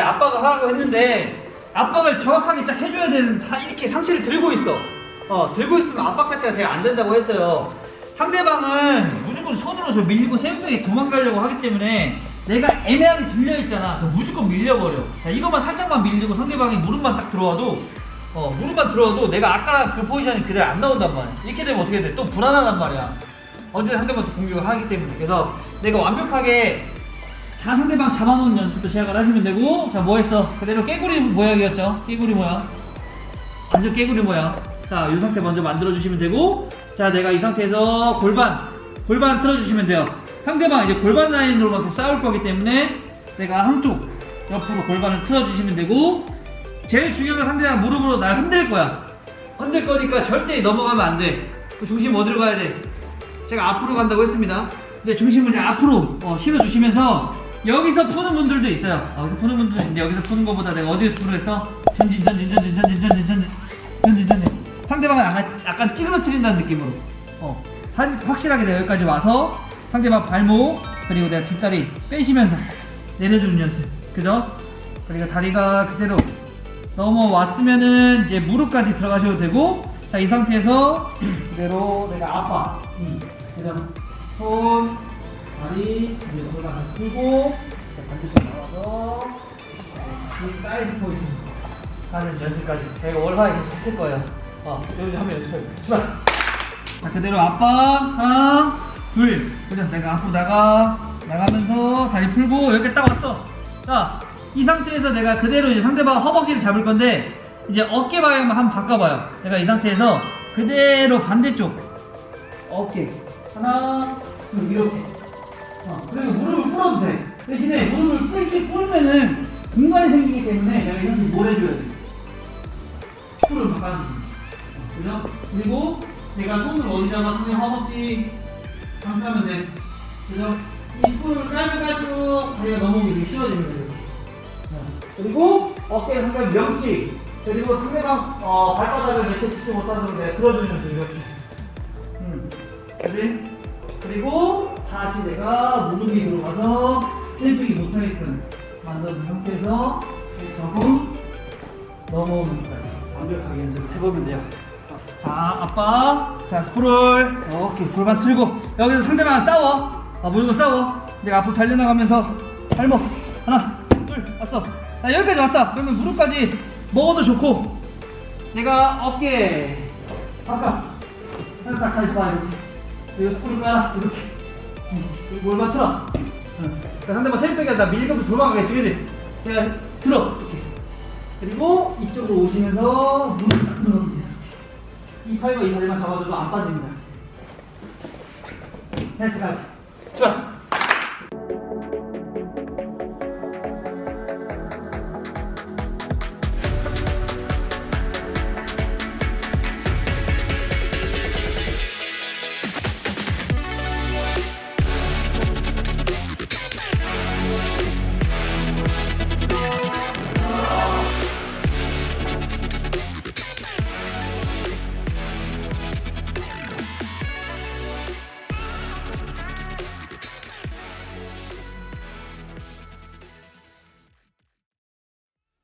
압박을 하라고 했는데 압박을 정확하게 딱 해줘야 되는 다 이렇게 상체를 들고 있어. 어 들고 있으면 압박 자체가 제가 안 된다고 했어요. 상대방은 무조건 손으로 저 밀고 세우게 도망가려고 하기 때문에 내가 애매하게 들려 있잖아. 무조건 밀려버려. 자 이것만 살짝만 밀리고 상대방이 무릎만 딱 들어와도 어 무릎만 들어와도 내가 아까랑 그 포지션이 그대로 안 나온단 말이야. 이렇게 되면 어떻게 돼? 또 불안하단 말이야. 언제 상대방한테 공격을 하기 때문에 그래서 내가 완벽하게 자 상대방 잡아놓은 연습부터 시작을 하시면 되고 자 뭐 했어? 그대로 깨구리 모양이었죠? 깨구리 모양. 완전 깨구리 모양. 자 이 상태 먼저 만들어 주시면 되고 자 내가 이 상태에서 골반 골반 틀어주시면 돼요. 상대방 이제 골반 라인으로만 계속 싸울 거기 때문에 내가 한쪽 옆으로 골반을 틀어주시면 되고 제일 중요한 건 상대가 무릎으로 날 흔들 거야. 흔들 거니까 절대 넘어가면 안 돼 그 중심 어디로 가야 돼? 제가 앞으로 간다고 했습니다. 이제 중심을 이제 앞으로 어, 실어주시면서 여기서 푸는 분들도 있어요. 어, 여기서 푸는 분들도 있는데 여기서 푸는 것보다 내가 어디에서 푸는 했어? 전진 전진 전진 전진 전진 전진 전진 전진. 상대방을 약간, 약간 찌그러뜨린다는 느낌으로. 어, 한, 확실하게 내가 여기까지 와서 상대방 발목 그리고 내가 뒷다리 빼시면서 내려주는 연습. 그죠? 그리고 다리가 그대로 넘어왔으면은 이제 무릎까지 들어가셔도 되고 자 이 상태에서 그대로 내가 아파. 음, 그죠 손 다리 골반 다시 풀고 자, 반대쪽 나와서 이 사이드 포지션 하는 연습까지. 제가 월화에 계속 했을 거예요. 어 여기서 한번 연습해볼게요. 출발! 자 그대로 아빠 하나 둘. 그냥 내가 앞으로 나가. 나가면서 다리 풀고 여기 딱 왔어. 자이 상태에서 내가 그대로 이제 상대방 허벅지를 잡을 건데 이제 어깨 방향만 한번 바꿔봐요. 내가 이 상태에서 그대로 반대쪽 어깨. 하나 둘 이렇게 어, 그리고 무릎을 풀어도 돼 대신에 무릎을 풀지 풀면은 공간이 생기기 때문에 이 상태 뭘 해줘야 돼 바꿔주는 거야 그죠? 그리고 내가 손을 어디 손의 허벅지 감싸면 돼 그죠? 이 스프를 깔면 깔수록 다리가 넘어오기 쉬워지면 돼요 자, 그리고 어깨 상대방 명치 그리고 상대방 어, 발바닥을 밑에 못하도록 내가 들어주면서 이렇게 음. 그지? 그리고 다시 내가 무릎이 들어가서 셀프기 못하게끔 만들어준 상태에서 접음 넘어오는 것까지. 완벽하게 연습해보면 돼요. 자 아빠. 자 스프롤. 오케이 골반 틀고. 여기서 상대방 싸워. 아 무조건 싸워. 내가 앞으로 달려나가면서 발목 하나 둘 왔어. 자 여기까지 왔다. 그러면 무릎까지 먹어도 좋고. 내가 어깨. 아까 살짝 다시 봐 이렇게 스프롤 깔아 이렇게 응. 골반 틀어 응. 자, 상대방 셀프기 하다 밀고 도망가겠지 그지 그냥 들어 이렇게 그리고 이쪽으로 오시면서 무릎 딱 늘어줍니다 이 팔과 이 다리만 잡아줘도 안 빠집니다. 헬스까지. 좋아.